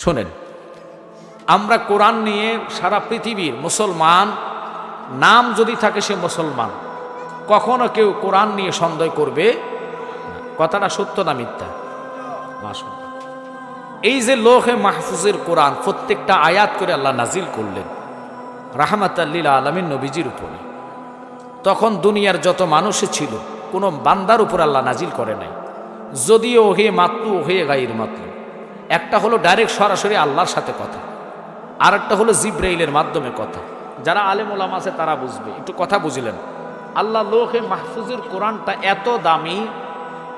শোনেন, আমরা কোরআন নিয়ে সারা পৃথিবীর মুসলমান, নাম যদি থাকে সে মুসলমান, কখনো কেউ কোরআন নিয়ে সন্দেহ করবে কথাটা সত্য না মিথ্যা? এই যে লোহে মাহফুজের কোরআন প্রত্যেকটা আয়াত করে আল্লাহ নাজিল করলেন রাহমাত আল্লিল আলমিন নবীজির উপরে। তখন দুনিয়ার যত মানুষে ছিল, কোনো বান্দার উপর আল্লাহ নাজিল করে নাই। যদিও ওহে মাতলু ওহে গাইর মাতলু একটা হলো ডাইরেক্ট সরাসরি আল্লাহর সাথে কথা আর একটা হলো জিব্রাইলের মাধ্যমে কথা। যারা আলেম ওলাম আছে তারা বুঝবে। একটু কথা বুঝলেন। আল্লাহ লোহে মাহফুজের কোরআনটা এত দামি,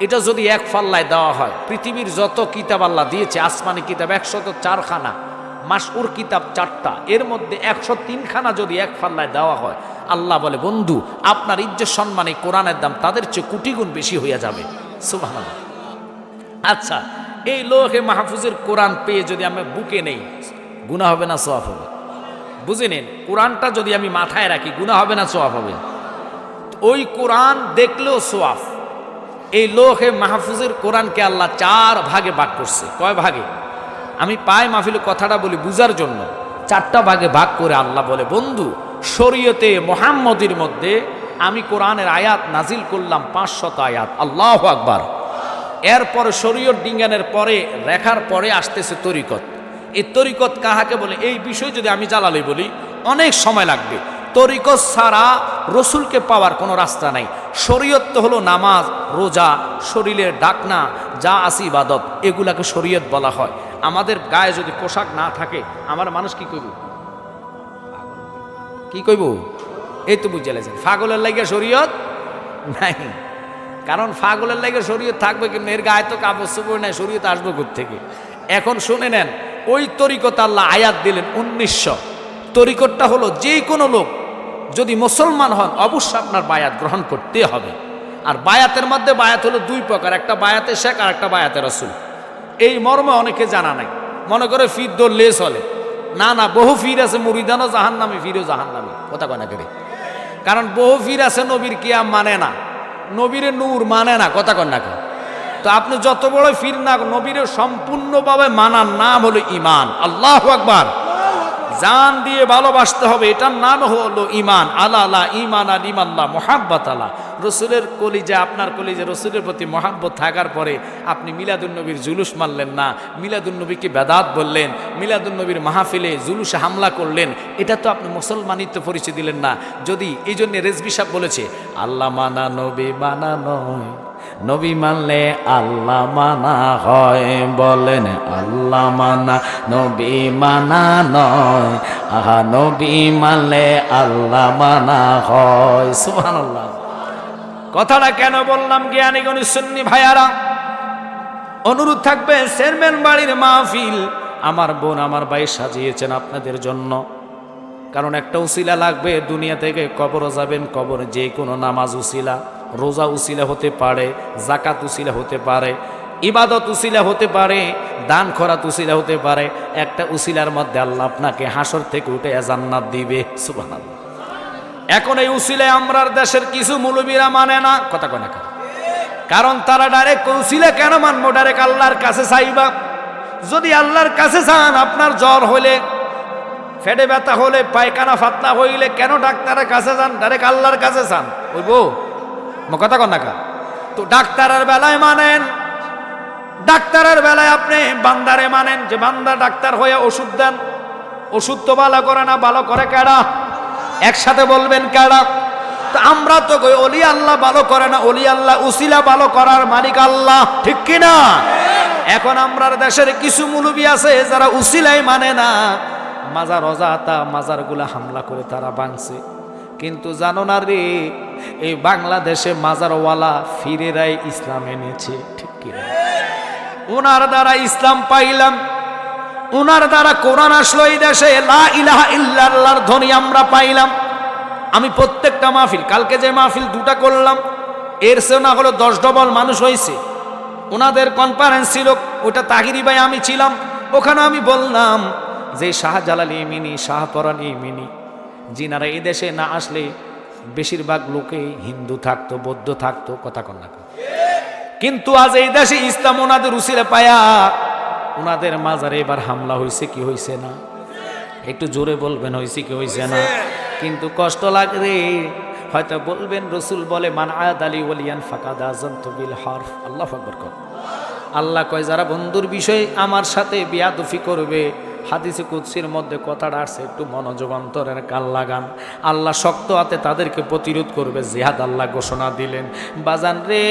এটা যদি এক ফাল্লায় দেওয়া হয়, পৃথিবীর যত কিতাব আল্লাহ দিয়েছে, আসমানি কিতাব একশত চারখানা মাসুর কিতাব চারটা, এর মধ্যে একশো তিনখানা যদি এক ফাল্লায় দেওয়া হয়, আল্লাহ বলে, বন্ধু, আপনার ইজ্জত সম্মানে কোরআনের দাম তাদের চেয়ে কোটি গুণ বেশি হইয়া যাবে। সুবাহ আচ্ছা এই লোহে মাহফুজের কোরআন পেয়ে যদি আমি বুকে নেই গুণা হবে না, সোয়াব হবে। বুঝে নিন, কোরআনটা যদি আমি মাথায় রাখি গুণা হবে না, সোয়াব হবে। ওই কোরআন দেখলেও সোয়াফ এই লোহে মাহফুজের কোরআনকে আল্লাহ চার ভাগে ভাগ করছে। কয় ভাগে? আমি পায় মাহফিলে কথাটা বলি বুঝার জন্য। চারটা ভাগে ভাগ করে আল্লাহ বলে, বন্ধু, শরীয়তে মোহাম্মদের মধ্যে আমি কোরআনের আয়াত নাজিল করলাম পাঁচশত আয়াত। আল্লাহ আকবার। এরপরে শরীয়ত ডিঙ্গানের পরে, রেখার পরে আসতেছে তরিকত। এই তরিকত কাহাকে বলে? এই বিষয় যদি আমি জ্বালালে বলি, অনেক সময় লাগবে। তরিকত ছাড়া রসুলকে পাওয়ার কোনো রাস্তা নাই। শরীয়ত তো হলো নামাজ, রোজা, শরীরের ডাকনা, যা আসি ইবাদত, এগুলাকে শরীয়ত বলা হয়। আমাদের গায়ে যদি পোশাক না থাকে, আমার মানুষ কি কইব? কি কইব? এই তো বুঝে লাগছে ফাগলের লাগে শরীয়ত? নাই। কারণ ফাগলের লাগে শরীয়ত থাকবে কিন্তু এর গায়ে তো কাপড় চোপড় নাই, শরীয়ত আসবে থেকে এখন শুনে নেন, ওই তরিকত আল্লাহ আয়াত দিলেন উনিশশো। তরিকতটা হলো যে কোনো লোক যদি মুসলমান হন, অবশ্যই আপনার বায়াত গ্রহণ করতে হবে। আর বায়াতের মধ্যে বায়াত হলো দুই প্রকার, একটা বায়াতে শেখ আর একটা বায়াতে রসুল। এই মর্মে অনেকে জানা নাই। মনে করে ফির দৌড়লে চলে না না, বহু ফির আছে, মুরিদানও জাহান নামে ফিরও জাহান নামে কথা কয় না করে কারণ বহু ফির আছে, নবীর কিয়াম মানে না। নবীরে নূর মানে না, কথা কন না তো আপনি যত বড় ফির না, নবীরে সম্পূর্ণভাবে মানার নাম হলো ইমান আল্লাহ আকবার। জান দিয়ে ভালোবাসতে হবে, এটার নাম হলো ইমান আলা আলা ইমান আল ইমান্লাহ মোহাব্বত আলা। রসুলের কলিজে, আপনার কলিজে, রসুলের প্রতি মহাব্বত থাকার পরে আপনি মিলাদুন্নবীর জুলুস মারলেন না। মিলাদুন্নবীকে বেদাত বললেন, মিলাদুন্নবীর মাহফিলে জুলুসে হামলা করলেন। এটা তো আপনি মুসলমানিত্ব পরিচয় দিলেন না। যদি এই জন্য রেজবি সাহেব বলেছে, আল্লাহ মানা, নবী মানা নয়। নবী মানলে আল্লাহ মানা হয়। বলেন, আল্লাহ মানা, নবী মানা নয়। আহা, নবী মানলে আল্লাহ মানা হয়। সুবহানাল্লাহ। কথাটা কেন বললাম জ্ঞানী গণি সুন্নি ভাইয়ারা? অনুরোধ থাকবে, চেয়ারম্যান বাড়ির মাহফিল আমার বোন আমার ভাই সাজিয়েছেন আপনাদের জন্য। কারণ একটা উসিলা লাগবে, দুনিয়া থেকে কবরও যাবেন, কবর যে কোনো নামাজ উসিলা, রোজা উসিলা হতে পারে জাকাত উসিলা হতে পারে, ইবাদত উসিলা হতে পারে, দান খরাত উসিলা হতে পারে, একটা উসিলার মধ্যে আল্লাহ আপনাকে হাসর থেকে উঠে জান্নাত দিবে, সুবহানাল্লাহ। এখন এই উসিলে আমরার দেশের কিছু মুলবিরা মানে না। কথা কয় না? কারণ তারা ডাইরেক্ট উসিলা কেন মানবো? ডাইরেক্ট আল্লাহর কাছে চাইবা। যদি আল্লাহর কাছে চান আপনার জ্বর হলে ফেটে ব্যথা হলে, পায়খানা ফাতলা হইলে, কেন ডাক্তারের কাছে যান? ডাইরেক্ট আল্লাহর কাছে চান। ওইব কথা কন না তো ডাক্তারের বেলায় মানেন। ডাক্তারের বেলায় আপনি বান্দারে মানেন। যে বান্দা ডাক্তার হয়ে ওষুধ দেন, ওষুধ তো ভালো করে না, ভালো করে কেডা? একসাথে বলবেন কারা? তো আমরা তো কই, অলি আল্লাহ ভালো করে না, অলি আল্লাহ উসিলা ভালো করার মালিক আল্লাহ, ঠিক কি না? এখন আমরার দেশের কিছু মুলুবি আছে যারা উসিলাই মানে না। মাজার অজাতা মাজারগুলা হামলা করে তারা ভাঙছে। কিন্তু জানো না রে, এই বাংলাদেশে মাজারওয়ালা ফিরেরাই ইসলাম এনেছে, ঠিক কিনা ওনার দ্বারা ইসলাম পাইলাম ওনার দ্বারা কোরআন আসলো এই দেশে, লা ইল্লাল্লাহর ধ্বনি আমরা পাইলাম। আমি প্রত্যেকটা মাহফিল, কালকে যে মাহফিল দুটা করলাম, এর সে না হলো দশ ডবল মানুষ হয়েছে ওনাদের কনফারেন্স ছিল, ওটা তাহিরি ভাই আমি ছিলাম, ওখানে আমি বললাম যে, শাহজালাল ইমিনি, শাহপরান ইমিনি, যিনারা এই দেশে না আসলে বেশিরভাগ লোকে হিন্দু থাকতো, বৌদ্ধ থাকতো, কথা কন্যা কিন্তু আজ এই দেশে ইসলাম ওনাদের উসিলে পায়া ওনাদের মাজারে এবার হামলা হয়েছে কি হয়েছে না? একটু জোরে বলবেন হয়েছে কি হয়েছে না? কিন্তু কষ্ট লাগবে। হয়তো বলবেন, রসুল বলে, মান আয়াদ আলী ওলিয়ান ফাকাদ তুবিল হরফ। আল্লাহ আকবর কর। আল্লাহ কয়, যারা বন্ধুর বিষয়ে আমার সাথে বিয়াদফি করবে হাদিসে কুৎসির মধ্যে কথাটা আসছে, একটু মনোযোগ অন্তরের কাল লাগান। আল্লাহ শক্ত হাতে তাদেরকে প্রতিরোধ করবে, জিহাদ আল্লাহ ঘোষণা দিলেন। বাজান রে,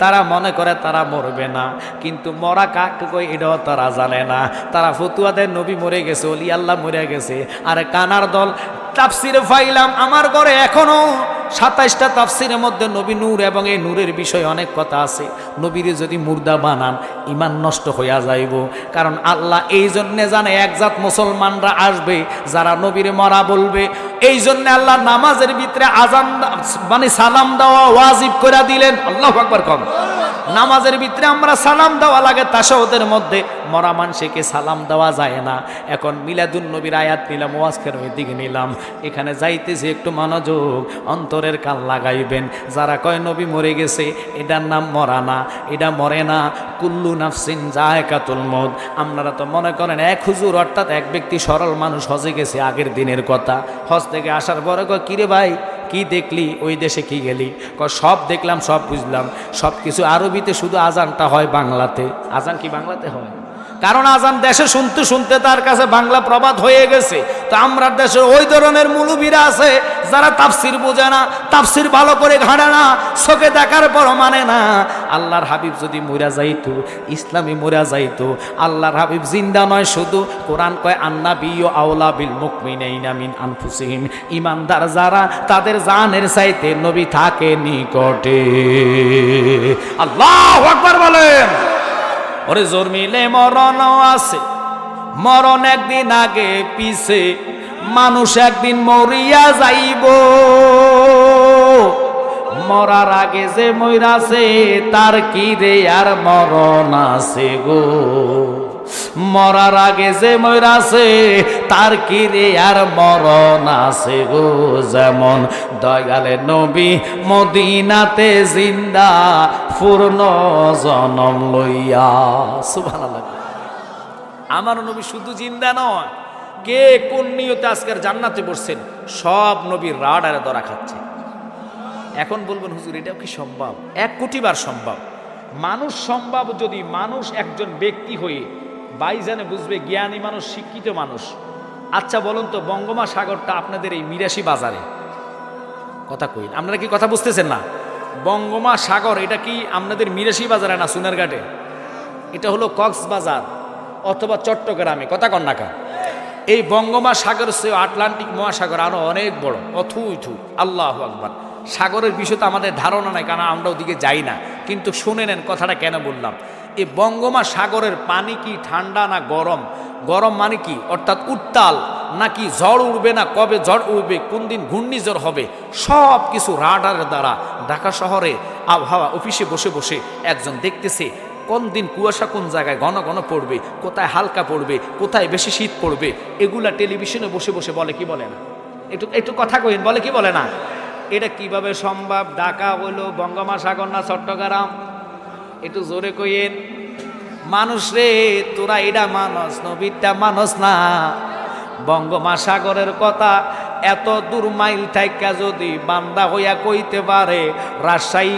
তারা মনে করে তারা মরবে না, কিন্তু মরা কাক কই এটাও তারা জানে না। তারা ফতুয়াদের নবী মরে গেছে অলি আল্লাহ মরে গেছে। আর কানার দল, তাফসিরে ফাইলাম, আমার ঘরে এখনও সাতাইশটা তাফসিরের মধ্যে নবী নূর এবং এই নূরের বিষয়ে অনেক কথা আছে। নবীরে যদি মুর্দা বানান ইমান নষ্ট হইয়া যাইব। কারণ আল্লাহ এই জন্যে জানে একজাত মুসলমানরা আসবে, যারা নবীর মরা বলবে। এই জন্য আল্লাহ নামাজের ভিতরে আজান মানে সালাম দেওয়া ওয়াজিব করে দিলেন। আল্লাহ একবার কম নামাজের ভিতরে আমরা সালাম দেওয়া লাগে তাসাউদের মধ্যে মরা মানুষকে সালাম দেওয়া যায় না। এখন মিলাদুন নবীর আয়াত নিলাম, ওয়াজকের ওই দিকে নিলাম। এখানে যাইতেছি একটু মনোযোগ, অন্তরের কাল লাগাইবেন। যারা কয়, নবী মরে গেছে, এটার নাম মরা না, এটা মরে না। কুল্লু নাফসিন জায়কাতুল মদ আপনারা তো মনে করেন, এক হুজুর অর্থাৎ এক ব্যক্তি সরল মানুষ হজে গেছে আগের দিনের কথা। হজ থেকে আসার পরে কয়, কিরে ভাই কি দেখলি? ওই দেশে কি গেলি? ক সব দেখলাম, সব বুঝলাম। সব কিছু আরবিতে শুধু আজানটা হয় বাংলাতে। আজান কি বাংলাতে হয়? কারণ আজান দেশে শুনতে শুনতে তার কাছে বাংলা প্রবাদ হয়ে গেছে। তো আমরা দেশে ওই ধরনের মুলুবিরা আছে, যারা তাফসির বোঝে না, তাফসির ভালো করে ঘাড়ে না, চোখে দেখার পর মানে না। আল্লাহর হাবিব যদি মরা যাইতো, ইসলামী মরা যাইতো, আল্লাহর হাবিব জিন্দা নয় শুধু, কোরআন কয় আন্না বিয় আওলা বিল মুকমিনাইনা মিন আনফুসিহিম। ইমানদার যারা, তাদের জানের চাইতে নবী থাকে নিকটে। আল্লাহ আকবার বলেন। ওরে জোর মিলে মরণ আছে। মরণ একদিন আগে পিছে, মানুষ একদিন মরিয়া যাইব। মরার আগে যে মইরাছে, তার কি রে আর মরণ আছে গো? মরার আগে যে মইরাছে তার কি রে আর মরণ আছে গো যেমন? দয়ালে নবী মদিনাতে জিন্দা, পূর্ণ জনম লইয়া। সুবহানাল্লাহ। আমার নবী শুধু জিন্দা নয়, কে কোন নিয়তে আজকের জান্নাতে বসছেন, সব নবীর রাডারে ধরা খাচ্ছে। এখন বলবেন, হুজুর, এটাও কি সম্ভব? এক কোটিবার সম্ভব। মানুষ সম্ভব যদি মানুষ একজন ব্যক্তি হয়ে বাইজানে বুঝবে, জ্ঞানী মানুষ, শিক্ষিত মানুষ। আচ্ছা বলুন তো বঙ্গমা সাগরটা আপনাদের এই মিরাশি বাজারে? কথা কই, আপনারা কি কথা বুঝতেছেন না? বঙ্গমা সাগর এটা কি আপনাদের মিরাশি বাজারে না সুনারঘাটে? এটা হলো কক্সবাজার অথবা চট্টগ্রামে, কথা কন্যাকা এই বঙ্গমা সাগর সে আটলান্টিক মহাসাগর আরও অনেক বড়, অথুইথু, আল্লাহ আকবার। সাগরের বিষয় তো আমাদের ধারণা নাই, কারণ আমরা ওদিকে যাই না। কিন্তু শুনে নেন, কথাটা কেন বললাম? এই বঙ্গমা সাগরের পানি কি ঠান্ডা না গরম? গরম মানে কি? অর্থাৎ উত্তাল। নাকি ঝড় উঠবে না? কবে ঝড় উঠবে কোন দিন ঘূর্ণিঝড় হবে? সব কিছু রাডারের দ্বারা ঢাকা শহরে আবহাওয়া অফিসে বসে বসে একজন দেখতেছে, কোন দিন কুয়াশা কোন জায়গায় ঘন ঘন পড়বে? কোথায় হালকা পড়বে? কোথায় বেশি শীত পড়বে? এগুলা টেলিভিশনে বসে বসে বলে কি বলে না? একটু একটু কথা কইন, বলে কি বলে না? এটা কীভাবে সম্ভব? ঢাকা হইল বঙ্গমাসাগর না চট্টগ্রাম? একটু জোরে কইেন মানুষ রে, তোরা এটা মানস নবীরটা মানস না। বঙ্গমাসাগরের কথা এত দূর মাইল থাইকা যদি বান্দা হইয়া কইতে পারে, রাজশাহী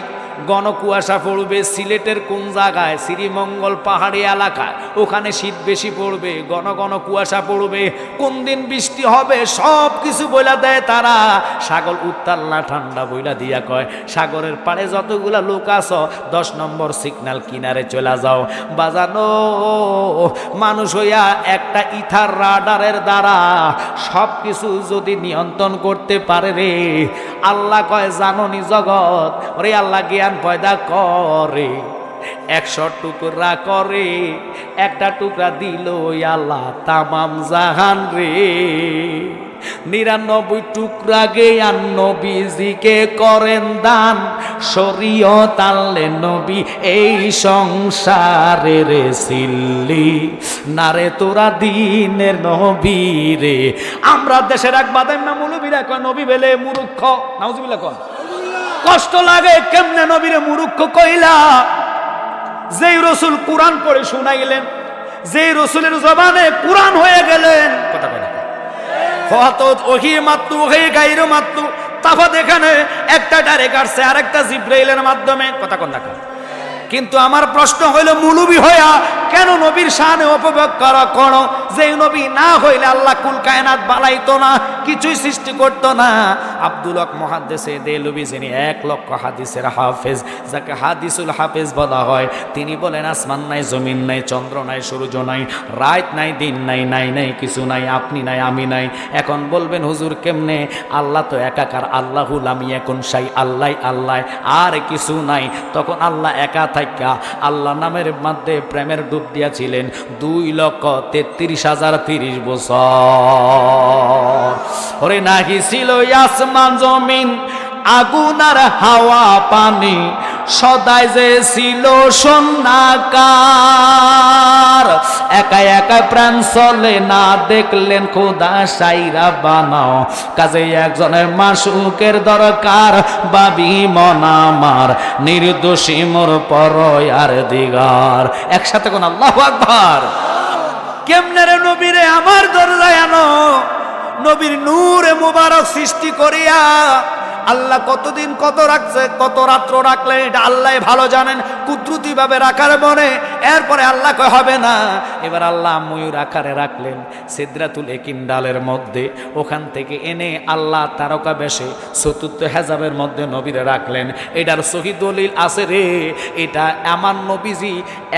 ঘন কুয়াশা পড়বে সিলেটের কোন জায়গায়? শ্রীমঙ্গল পাহাড়ি এলাকায়। ওখানে শীত বেশি পড়বে, ঘন ঘন কুয়াশা পড়বে। কোন দিন বৃষ্টি হবে? সব কিছু বইলা দেয় তারা। সাগর উত্তাল না ঠান্ডা বইলা দিয়া কয়, সাগরের পাড়ে যতগুলা লোক আছো, দশ নম্বর সিগন্যাল কিনারে চলে যাও। বাজানো, মানুষ হইয়া একটা ইথার রাডারের দ্বারা সব কিছু যদি নিয়ন্ত্রণ করতে পারে রে। আল্লাহ কয়, জাননি জগৎ? ওরে আল্লাহ জ্ঞান পয়দা করে, একশো টুকরা করে, একটা টুকরা দিল আল্লাহ তামাম জাহান রে। নিরানব্বই টুকরা গেয়ান নবীজিকে করেন দান, শরীয়ত আনলে নবী এই সংসারে রে সিল্লি। নারে তোরা দিনের নবী রে। আমরা দেশের এক বাদাম না মুলুবিরা কয়, নবী বেলে মুরুক্ষ নাউজুবিল্লাহ কন। কষ্ট লাগে, কেমনে নবীরে মুরুক্ষ কইলা? যেই রসুল কোরআন পড়ে শুনাইলেন, যেই রসুলের জবানে কোরআন হয়ে গেলেন। কথা কথা হত ওহি এখানে একটা ডাইরেক্ট আসছে, আরেকটা জিব্রাইলের মাধ্যমে। কথা কোন দেখা কিন্তু আমার প্রশ্ন হইল, মুলুবি হইয়া কেন নবীর শানে উপভোগ করা করো যে নবী না হইলে আল্লাহ কুল কায়নাত বালাইতো না, কিছুই সৃষ্টি করতো না। আব্দুল হক মহাদ্দেশে দেলবি যিনি এক লক্ষ হাদিসের হাফেজ, যাকে হাদিসুল হাফেজ বলা হয়, তিনি বলেন, আসমান নাই, জমিন নাই, চন্দ্র নাই, সূর্য নাই, রাত নাই, দিন নাই নাই নাই, কিছু নাই, আপনি নাই, আমি নাই। এখন বলবেন, হুজুর, কেমনে? আল্লাহ তো একাকার আল্লাহুল আমি এখন সাই আল্লাহ আল্লাহ, আর কিছু নাই। তখন আল্লাহ একা থাকা আল্লাহ নামের মধ্যে প্রেমের ডুব দিয়াছিলেন দুই লক্ষ তেত্রিশ হাজার তিরিশ বছর। ওরে নাকি ছিল আসমান জমিন আগুন আর হাওয়া পানি, সদাই যে ছিল সন্নাকার একা একা প্রাণ চলে না দেখলেন খোদা সাইরা বানাও। কাজে একজনের মাসুকের দরকার, বাবি মনামার নির্দোষী মোর পরয় আর দিগার। একসাথে কোন আল্লাহ আকবার। কেমনে রে নবীরে আমার দরজায় আনো? নবীর নূরে মুবারক সৃষ্টি করিয়া আল্লাহ কতদিন কত রাখছে, কত রাত্র রাখলে, এটা আল্লাহ ভালো জানেন কুদরতি ভাবে রাখার মনে এরপরে আল্লাহ কয়, হবে না। এবার আল্লাহ ময়ূর আকারে রাখলেন সিদ্রাতুল একিন্ডালের মধ্যে। ওখান থেকে এনে আল্লাহ তারকা বেশে চতুর্থ হেজাবের মধ্যে নবীরে রাখলেন। এটার শহীদ দলিল আছে রে, এটা আমার নবীজি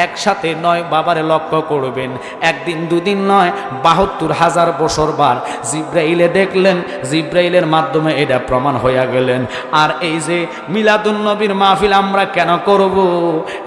একসাথে নয় বাবারে লক্ষ্য করবেন। একদিন, দুদিন নয়, বাহাত্তর হাজার বছর বার জিব্রাইলে দেখলেন, জিব্রাইলের মাধ্যমে এটা প্রমাণ হইয়া গেলেন। আর এই যে মিলাদুন নবীর মাহফিল আমরা কেন করব,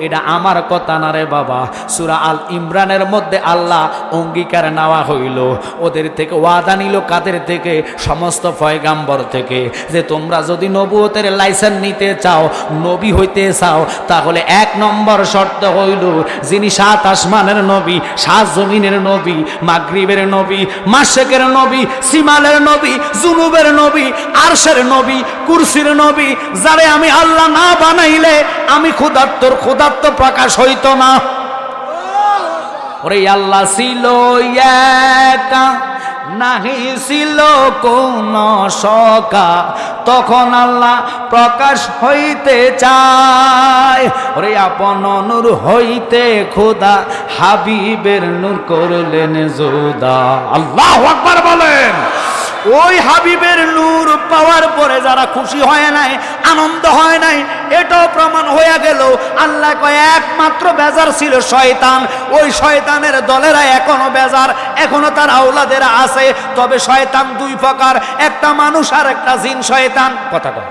এটা আমার কথা না রে বাবা। সুরা আল ইমরানের মধ্যে আল্লাহ অঙ্গীকার নেওয়া হইল। ওদের থেকে ওয়াদা নিল কাদের থেকে? সমস্ত ফয়গাম্বর থেকে। যে তোমরা যদি নবুয়তের লাইসেন্স নিতে চাও, নবী হইতে চাও, তাহলে এক নম্বর শর্ত হইল, যিনি সাত আসমানের নবী, সাত জমিনের নবী, মাগরিবের নবী, মাসেকের নবী, সিমালের নবী, জুনুবের নবী, আরশের নবী, কুরসির নবী, যারে আমি আল্লাহ না বানাইলে, আমি ক্ষুধার্তর, ক্ষুধার্ত প্রকাশ হইত না। ওরে আল্লাহ ছিল একা, নাহি ছিল কোন সকা তখন আল্লাহ প্রকাশ হইতে চায়, ওরে আপন নূর হইতে খোদা, হাবিবের নূর করলেন জোদা আল্লাহ আকবার বলেন। ওই হাবিবের নূর পাওয়ার পরে যারা খুশি হয় নাই, আনন্দ হয় নাই, এটাও প্রমাণ হয়ে গেল। আল্লাহ কয়, একমাত্র বেজার ছিল শয়তান। ওই শয়তানের দলেরা এখনও বেজার, এখনও তার আওলাদেরা আছে। তবে শয়তান দুই প্রকার, একটা মানুষ আর একটা জিন শয়তান। কথা কয়।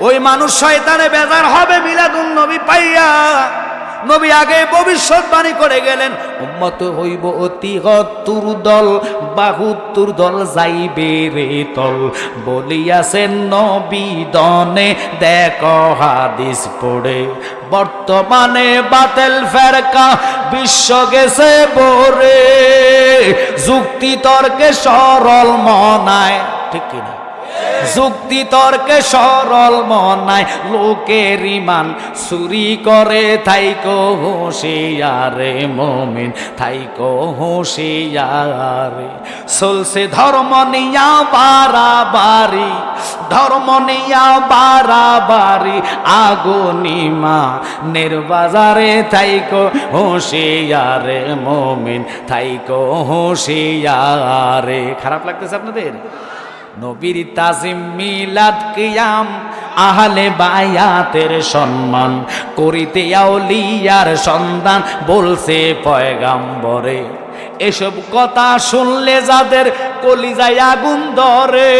ওই মানুষ শয়তানে বেজার হবে, মিলাদুন নবী পাইয়া। নবী আগে ভবিষ্যৎবাণী করে গেলেন, উম্মত হইব অতি হত্তুর দল, বাহুত্তর দল যাইবে রে তল। বলিয়াছেন নবী, দনে দেখ হাদিস পড়ে, বর্তমানে বাতেল ফেরকা, বিশ্ব গেছে বরে যুক্তি তর্কে সরল মনায়। ঠিক কিনা? যুক্তি তর্কে সরল মনায় লোকের ইমান। চুরি করে থাইকো হুঁশিয়ারে মমিন থাইকো হুঁশিয়ারে। চলছে ধর্ম নিয়া বাড়াবাড়ি, ধর্ম নিয়া বাড়াবাড়ি আগুনিমা নির্বাজারে থাইকো হুঁশিয়ারে মমিন থাইকো হুঁশিয়ারে। খারাপ লাগতেছে আপনাদের? নবীর তাজিম মিলাদ কিয়াম আহলে বায়াতের সম্মান। করিতে আউলিয়ার সন্ধান বলছে পয়গাম্বরে। এসব কথা শুনলে যাদের কলিজায় আগুন ধরে,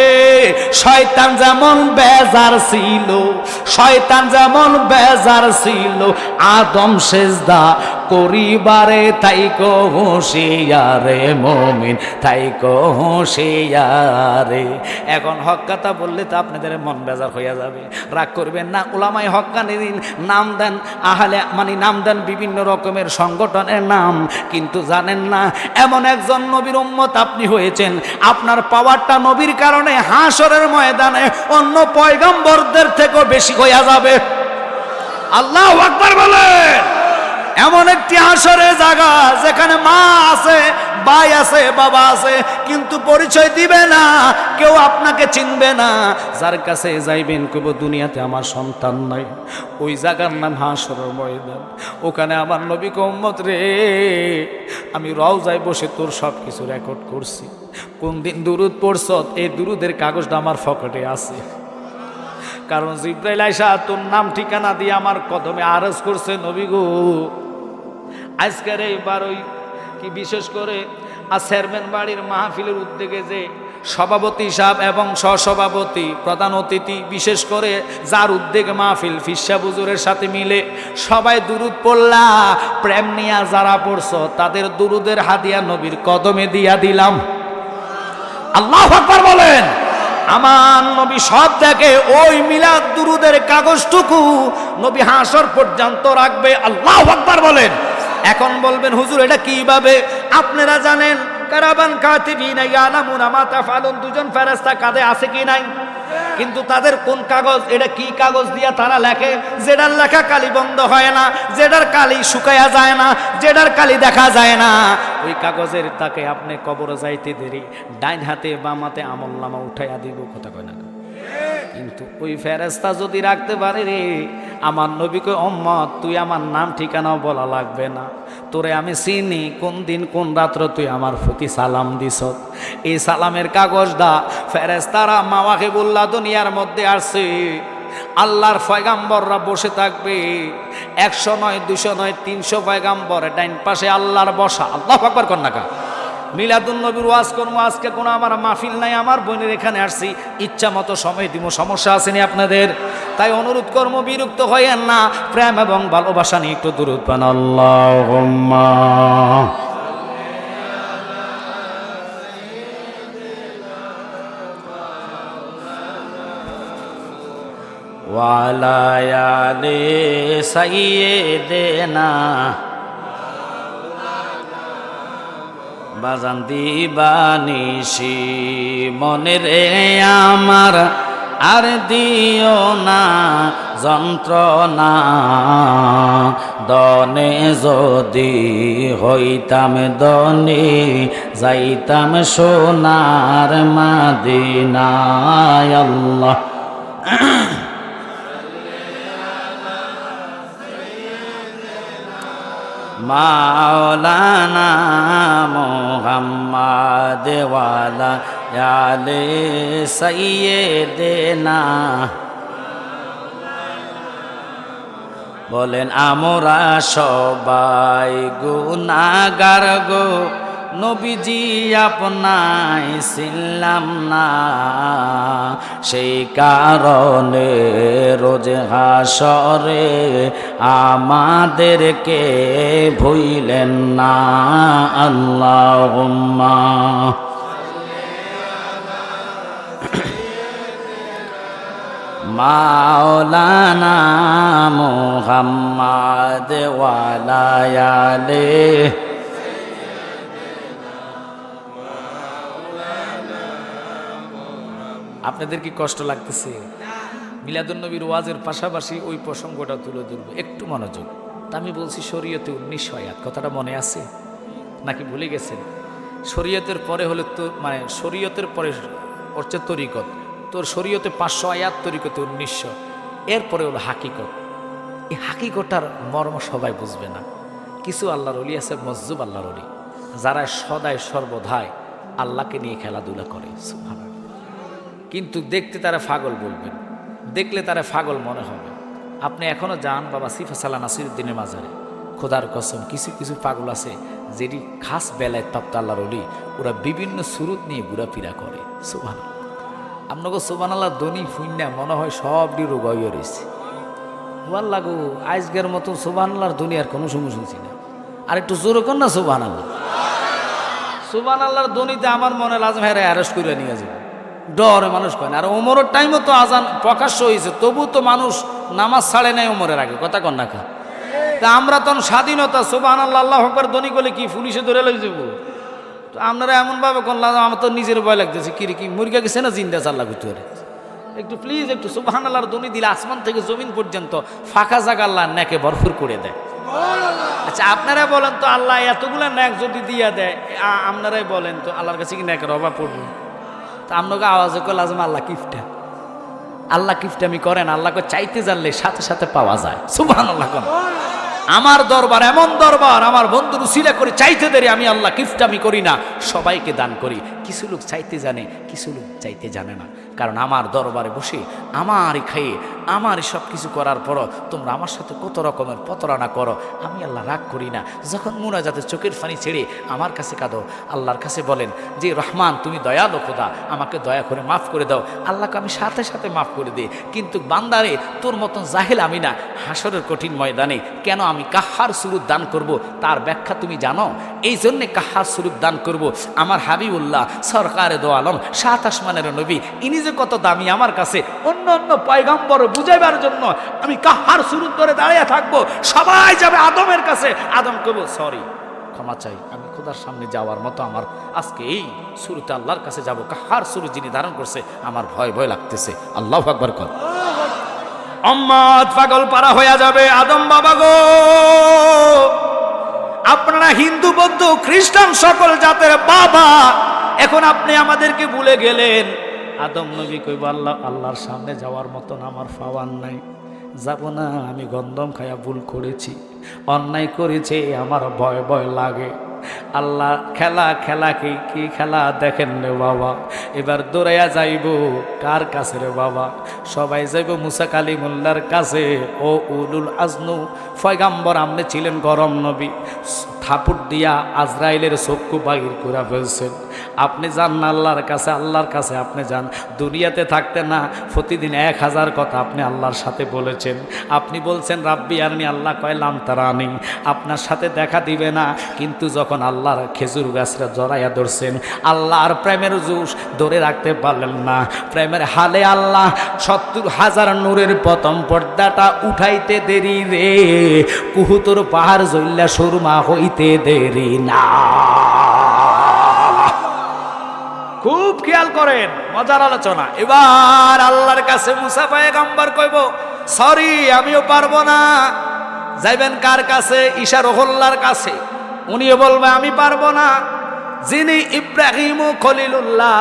শয়তান যেমন বেজার ছিল, শয়তান যেমন বেজার ছিল, আদম সেজদা করিবারে তাই হুঁশিয়ারে মমিন, তাই হুঁশিয়ারে। এখন হক কথা বললে তো আপনাদের মন বেজার হইয়া যাবে। রাগ করবেন না ওলামাই হকানি দিন নাম দেন, আহলে মানে নাম দেন বিভিন্ন রকমের সংগঠনের নাম, কিন্তু জানেন না এমন একজন নবীর উম্মত আপনি হয়েছেন। আপনার পাওয়ারটা নবীর কারণে হাসরের ময়দানে অন্য পয়গম্বরদের থেকেও বেশি হইয়া যাবে। আল্লাহ আকবার বলেন। এমন একটি হাসরে জায়গা যেখানে মা আছে, ভাই আছে, বাবা আছে, কিন্তু পরিচয় দিবে না, কেউ আপনাকে চিনবে না। যার কাছে যাইবেন কেব দুনিয়াতে আমার সন্তান নাই। ওই জায়গার নাম হাসরের ময়দান। ওখানে আমার নবী কম্মত রে, আমি রওজায় বসে তোর সব কিছু রেকর্ড করছি। কোন দিন দুরুদ পড়ছ, এই দুরুদের কাগজটা আমার ফকটে আছে। কারণ জিব্রাইল আইসা, তোর নাম ঠিকানা দিয়ে আমার কদমে আরজ করছে নবী গো। আজকের এইবার ওই কি বিশেষ করে আর চেয়ারম্যান বাড়ির মাহফিলের উদ্যোগে যে সভাপতি সাহেব এবং সহসভাপতি প্রধান অতিথি, বিশেষ করে যার উদ্যোগে মাহফিল ফিসা বুজুরের সাথে মিলে সবাই দুরুদ পড়লা, প্রেম নিয়া যারা পড়ছ, তাদের দুরুদের হাদিয়া নবীর কদমে দিয়া দিলাম। আল্লাহ আকবার বলেন, আমার নবী সব দেখে ওই মিলাদ দুরুদের কাগজটুকু নবী হাসর পর্যন্ত রাখবে। আল্লাহ আকবার বলেন। এখন বলবেন, হুজুর, এটা কীভাবে? আপনারা জানেন, কারাবান কাতিবিনা ইয়ালামুনা মা তাফালুন দুজন ফেরেশতা কাঁধে আছে কি নাই? কিন্তু তাদের কোন কাগজ? এটা কি কাগজ দিয়া তারা লেখে? যেটার লেখা কালি বন্ধ হয় না, যেটার কালি শুকায়া যায় না, যেটার কালি দেখা যায় না, ওই কাগজের তাকে আপনি কবরে যাইতে দেরি, ডাইন হাতে বাম হাতে আমল নামা উঠাইয়া দিব, কথা কয় না কিন্তু ওই ফেরেস্তা যদি রাখতে পারে রে, আমার নবীকে অম্মত তুই আমার নাম ঠিকানাও বলা লাগবে না। তোরে আমি চিনি, কোন দিন, কোন রাত্র তুই আমার প্রতি সালাম দিস। এই সালামের কাগজ দা ফেরেস্তারা মামাকে বললা, দুনিয়ার মধ্যে আসছে। আল্লাহর ফয়গাম্বররা বসে থাকবে। একশো নয়, দুশো নয়, তিনশো ফয়গাম্বর ডাইন পাশে আল্লাহর বসা। আল্লাহ আকবর কন্যাকা মিলাদুল নবীর ওয়াজ করব, আজকে কোনো আমার মাহফিল নাই, আমার বোনের এখানে আসছি, ইচ্ছা মতো সময় দিব, সমস্যা আসেনি আপনাদের? তাই অনুরোধ কর্ম বিরক্ত হইয়েন না, প্রেম এবং ভালোবাসা নিয়ে একটু দূর পান আল্লাহ ওয়ালায়ালে সাইয়েদেনা বাজান দিবানিসি মনে রে আমার আর দিও না যন্ত্রণা। দনে যদি হইতাম দনে, যাইতাম সোনার মাদিনায়। আল্লাহ মাওলানা মোহাম্মদ ওয়ালা আলে সাইয়েদেনা। বলেন আমরা সবাই গুনাগার গো। নবীজি আপনাই ছিলাম না। সেই কারণে রোজ হাসরে আমাদেরকে ভুইলেন না আল্লাহ মাওলানা মোহাম্মদ ওয়ালায়ালে আপনাদের কি কষ্ট লাগতেছে? মিলাদুন্নবীর ওয়াজের পাশাপাশি ওই প্রসঙ্গটা তুলে ধরবো। একটু মনোযোগ। তা আমি বলছি, শরীয়তে উনিশশো আয়াত। কথাটা মনে আছে? নাকি ভুলে গেছেন? শরীয়তের পরে হলে তো মানে শরীয়তের পরে হচ্ছে তরিকত। তোর শরীয়তে পাঁচশো আয়াত, তরিকতে উনিশশো এরপরে হলো হাকিকত। এই হাকিকতার মর্ম সবাই বুঝবে না। কিছু আল্লাহর অলি আছে মসজুব আল্লাহর অলি যারা সদায় সর্বদাই আল্লাহকে নিয়ে খেলাধুলা করে। সুবহানাল্লাহ। কিন্তু দেখতে তারা ফাগল বলবেন। দেখলে তারা ফাগল মনে হবে। আপনি এখনও যান বাবা সিফা সালা নাসিরুদ্দিনের মাজারে। খোদার কসম, কিছু কিছু পাগল আছে যেটি খাস বেলায় তপ্ত আল্লাহর অলি ওরা বিভিন্ন সুরুত নিয়ে ঘোরাফেরা করে। সুবান আপনাকে সুবান আল্লাহ দনি ফুইনা মনে হয় সবটি রোগ হয়ে রয়েছে। ভালো লাগো আজকের মতো সুবান আল্লাহর দুনিয়ার কোনো সময় শুনছি না। আর একটু জোর কর না সুবান আল্লাহ সুবান আল্লাহর দনিতে আমার মনে লাজ ভাইরা অ্যারেস্ট করে নিয়ে যাবে। ডরে মানুষ কয় না। আর ওমরের টাইমও তো আজান প্রকাশ্য হয়েছে তবু তো মানুষ নামাজ ছাড়ে নাই ওমরের আগে। কথা কন না তা আমরা তখন স্বাধীনতা সোবান আল্লাহ আল্লাহ দনি করলে কি পুলিশে ধরে লই যাব? তো আপনারা এমনভাবে করলাম আমার তো নিজের ভয় লাগতেছে। কি কি মুরগা গেছে না জিন্দা চাল্লা করতে পারে একটু প্লিজ একটু সুবাহান আল্লাহর দনি দিলে আসমান থেকে জমিন পর্যন্ত ফাঁকা জায়গা আল্লাহ নেকে ভরপুর করে দেয়। আচ্ছা আপনারা বলেন তো আল্লাহ এতগুলো ন্যাক যদি দিয়া দেয় আপনারাই বলেন তো আল্লাহর কাছে কি ন্যাকের অভাব পড়ব? তা আপনাকে আওয়াজও করলে আজম, আল্লাহ কিফটা আল্লাহ কিফটামি করেন আল্লাহকে চাইতে জানলে সাথে সাথে পাওয়া যায়। সুবহান আল্লাহ আমার দরবার এমন দরবার, আমার বন্ধুর রুসিলা করে চাইতে দেরি, আমি আল্লাহ কিফটামি করি না, সবাইকে দান করি। কিছু লোক চাইতে জানে, কিছু লোক চাইতে জানে না। কারণ আমার দরবারে বসে, আমারই খাইয়ে, আমারই সব কিছু করার পরও তোমরা আমার সাথে কত রকমের প্রতারণা করো, আমি আল্লাহ রাগ করি না। যখন মুনাজাতে চোখের ফানি ছেড়ে আমার কাছে কাঁদো, আল্লাহর কাছে বলেন, যে রহমান, তুমি দয়ালো খোদা, আমাকে দয়া করে মাফ করে দাও। আল্লাহকে আমি সাথে সাথে মাফ করে দিই। কিন্তু বান্দারে, তোর মতন জাহেল আমি না। হাসরের কঠিন ময়দানে কেন আমি কাহার সুরুত দান করব? তার ব্যাখ্যা তুমি জানো? এই জন্যে কাহার সুরুত দান করব। আমার হাবিবুল্লাহ, সরকারে দো আলম সাত আসমানের নবী, ইনি যে কত দামি আমার কাছে, অন্য অন্য পয়গাম্বর বুঝাইবার জন্য আমি কাহার সুরুত ধরে দাঁড়িয়ে থাকব? সবাই যাবে আদমের কাছে। আদম কেব সরি, ক্ষমা চাই, আমি খোদার সামনে যাওয়ার মতো আমার আজকে এই শুরুতে আল্লাহর কাছে যাব। কাহার শুরু যিনি ধারণ করছে, আমার ভয় ভয় লাগতেছে। আল্লাহ আকবর কর। অম্মদ পাগল পারা হয়ে যাবে। আদম বাবা গো, আপনারা হিন্দু, বৌদ্ধ, খ্রিস্টান সকল জাতের বাবা, এখন আপনি আমাদেরকে ভুলে গেলেন। আদম নবী কইব, আল্লাহ, আল্লাহর সামনে যাওয়ার মতন আমার পাওয়ার নাই। যাব না, আমি গন্ধম খায়া ভুল করেছি। অন্যায় করেছে, আমার ভয় ভয় লাগে। আল্লাহ, খেলা খেলা কি কি খেলা দেখেন রে বাবা? এবার দৌড়াইয়া যাইব, কার কাছে রে বাবা? সবাই যাইব মুসা কালী মোল্লার কাছে। ও উলুল আজনু ফয়গাম্বর আমনে ছিলেন গরম নবী। থাপুর দিয়া আজরাইলের চক্ষু বাহির করে ফেলছেন। আপনি যান না আল্লাহর কাছে আল্লাহর কাছে আপনি যান। দুনিয়াতে থাকতে না, প্রতিদিন এক হাজার কথা আপনি আল্লাহর সাথে বলেছেন। আপনি বলছেন, রাব্বি আরনি, আল্লাহ কয়লাম তারা আনি আপনার সাথে দেখা দিবে না, কিন্তু যখন আল্লাহর খেজুর গাছরা জড়াইয়া ধরছেন, আল্লাহর প্রেমের জুস ধরে রাখতে পারলেন না। প্রেমের হালে আল্লাহ সত্তর হাজার নূরের প্রথম পর্দাটা উঠাইতে দেরি রে। কুহুতর পাহাড় জল্লা সুরমা হইতে দেরি না। খুব খেয়াল করেন, মজার আলোচনা। এবার আল্লাহর কাছে মুসা পায়গাম্বার কইব, সরি, আমিও পারব না। যাইবেন কার কাছে? ঈশা রহল্লার কাছে। উনিও বলবে, আমি পারব না। যিনি ইব্রাহিম খলিলুল্লাহ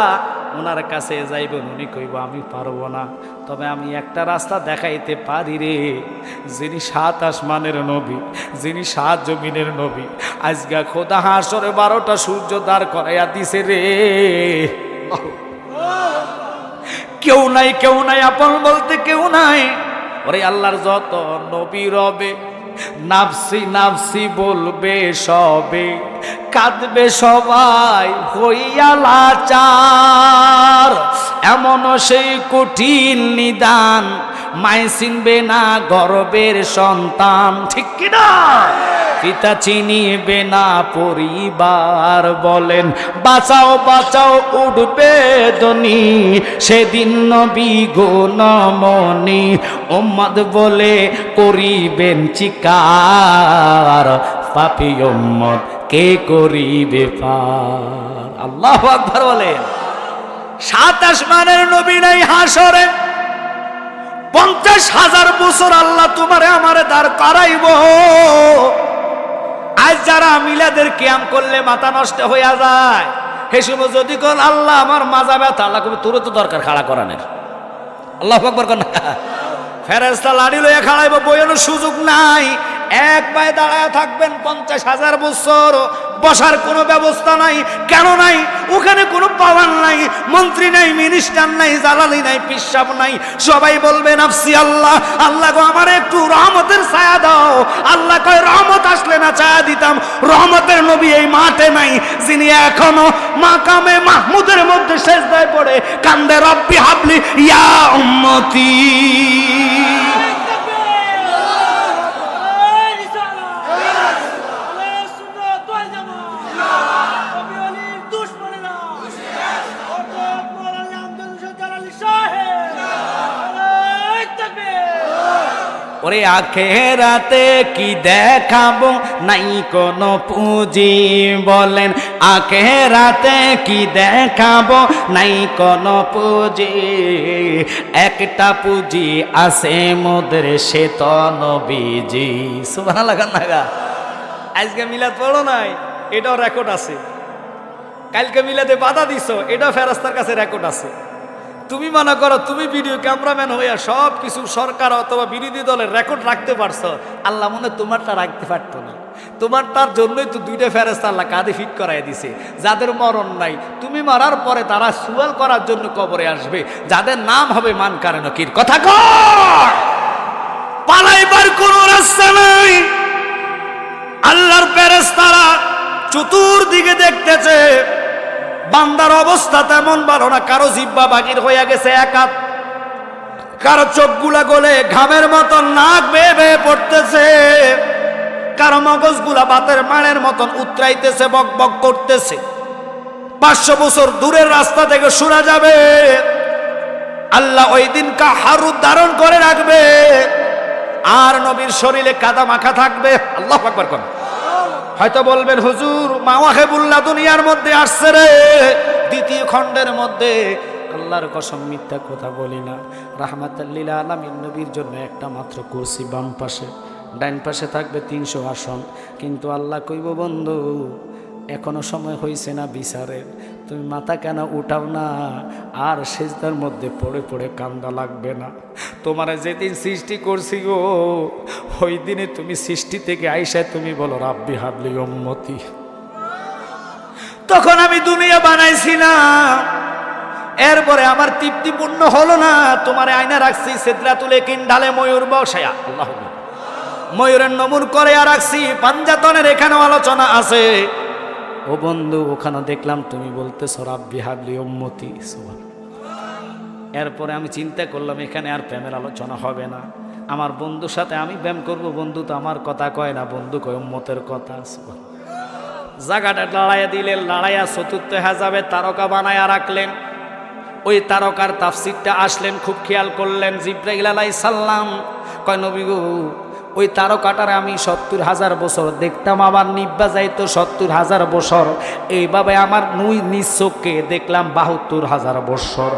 ওনার কাছে যাইবেন, উনি কইব, আমি পারব না। তবে আমি একটা রাস্তা দেখাইতে পারি রে। যিনি সাত আসমানের নবী, যিনি সাত জমিনের নবী, আজগা খোদা হাসরে বারোটা সূর্য দাঁড় করাইয়া দিছে রে। কেউ নাই কেউ নাই, আপন বলতে কেউ নাই। ওরে আল্লাহর যত নবী রবে, নাফসি নাফসি বলবে সবে, কাঁদবে সবাই হইয়া লাচার। এমন সেই কঠিন নিদান মায় চিনবে না গর্বের সন্তান, ঠিক কিনা? পিতা চিনিবে না পরিবার বলেন, বাঁচাও বাঁচাও উঠবে দনি সেদিন নবী গো নমনি ওম্মদ বলে করিবেন চিকার। পাপি ওম্মদ কে করিবে পার? আল্লাহ আকবার বলেন, সাত আসমানের নবী নাই হাসরে। পঞ্চাশ হাজার বছর আল্লাহ তোমারে আমারে দাঁড় করাইব। আজ যারা মিলাদের ক্যাম করলে মাথা নষ্ট হইয়া যায়, হে সময় যদি কোন আল্লাহ আমার মাজা ব্যথা, আল্লাহ কবি তোর তো দরকার খাড়া করানের। আল্লাহ আকবর ফেরেস্তা লাড়ি লইয়া খাড়াইব বইয়ের সুযোগ নাই। এক পায়ে দাঁড়ায় থাকবেন পঞ্চাশ হাজার বছর, বসার কোনো ব্যবস্থা নাই, কেন নাই? ওখানে কোনো পাওয়ার নাই, মন্ত্রী নাই মিনিস্টার নাই জালালি নাই পিসাব নাই। সবাই বলবে নাফসি আল্লাহ আল্লাহ গো, আমার একটু রহমতের ছায়া দাও। আল্লাহ কয়, রহমত আসলে না, ছায়া দিতাম। রহমতের নবী এই মাঠে নাই, যিনি এখনও মাকামে মাহমুদের মধ্যে শেষ দায় পড়ে। কান্দে রব্বি হাবলি, ইয়া উম্মতি। ওরে আখেরাতে কি দেখাবো? নাই কোনো পুঁজি। বলেন, আখেরাতে কি দেখাবো? নাই কোনো পুঁজি। একটা পুঁজি আছে মোদের, সে তো নবীজি। সুবাহ লাগা নাগা আজকে মিলাদ পড়ো নাই, এটাও রেকর্ড আছে। কালকে মিলাদে বাধা দিছো, এটাও ফেরাস্তার কাছে রেকর্ড আছে। তুমি মনে করো, তুমি ভিডিও ক্যামেরাম্যান হইয়া সব কিছু সরকার অথবা বিরোধী দলের রেকর্ড রাখতে পারছ, আল্লাহ মনে তোমারটা রাখতে পারতো না। তোমার তার জন্যই তো দুইটা ফেরেস্তা আল্লাহ কাঁধে ফিট করাই দিছে। যাদের মরণ নাই, তুমি মারার পরে তারা সুয়াল করার জন্য কবরে আসবে। যাদের নাম হবে মান কারণ কির কথা পালাইবার কোন রাস্তা নাই। আল্লাহর ফেরেস্তারা চতুর্দিকে দেখতেছে। বান্দার অবস্থা তেমন ভালো না, কারও জিব্বা বাকির হয়ে গেছে একা কারও চোখগুলা গলে ঘামের মতন নাক বেয়ে বেয়ে পড়তেছে। কারও মগজগুলা বাতের মানের মতন উতরাইতেছে, বক বক করতেছে। পাঁচশো বছর দূরের রাস্তা থেকে শোনা যাবে। আল্লাহ ওই দিন কাহারু ধারণ করে রাখবে। আর নবীর শরীরে কাদা মাখা থাকবে। আল্লাহ আকবার কোন। হয়তো বলবেন, হুজুর মাওয়াহেবুল্লাহ দুনিয়ার মধ্যে আসছে রে। দ্বিতীয় খণ্ডের মধ্যে, আল্লাহর কসম মিথ্যা কথা বলি না। রাহমাতাল্লিল আলামিন, নবীর জন্য একটা মাত্র কুরসি বাম পাশে। ডাইন পাশে থাকবে তিনশো আসন। কিন্তু আল্লাহ কইব, বন্ধু, এখনও সময় হয়েছে না বিচারের। তুমি মাথা কেন উঠাও না? আর সেজদার মধ্যে পড়ে পড়ে কান্দা লাগবে না। তোমার যেদিন সৃষ্টি করছি গো, ওই দিনে তুমি সৃষ্টি থেকে আইসায় তুমি বলো, রাব্বি হাবলি উম্মতি। তখন আমি দুনিয়া বানাইছি না। এরপরে আমার তৃপ্তিপূর্ণ হলো না। তোমার আয়না রাখছি সেদরা তুলে কিন্ডালে ময়ূর বসায়া। আল্লাহ ময়ূরের নমুর করে আর রাখছি। পাঞ্জাতনের এখানেও আলোচনা আছে। ও বন্ধু, ওখানে দেখলাম তুমি বলতে রাব্বি হাবলি সুবহান এরপরে আমি চিন্তা করলাম, এখানে আর প্রেমের আলোচনা হবে না। আমার বন্ধুর সাথে আমি ব্যায়াম করব, বন্ধু তো আমার কথা কয় না, বন্ধু কয় উম্মতের কথা। জায়গাটা লড়াইয়া দিলেন, লড়াইয়া চতুর্থ হাজাবে তারকা বানায়া রাখলেন। ওই তারকার তাফসিরটা আসলেন, খুব খেয়াল করলেন, জিব্রাইল আলাই সাল্লাম কয়, নবী গো ওই তারকাটারে আমি সত্তর হাজার বছর দেখতাম আমার নিব্বা যাইত সত্তর হাজার বছর। এইভাবে আমার নুই নিঃশোকে দেখলাম বাহাত্তর হাজার বছর।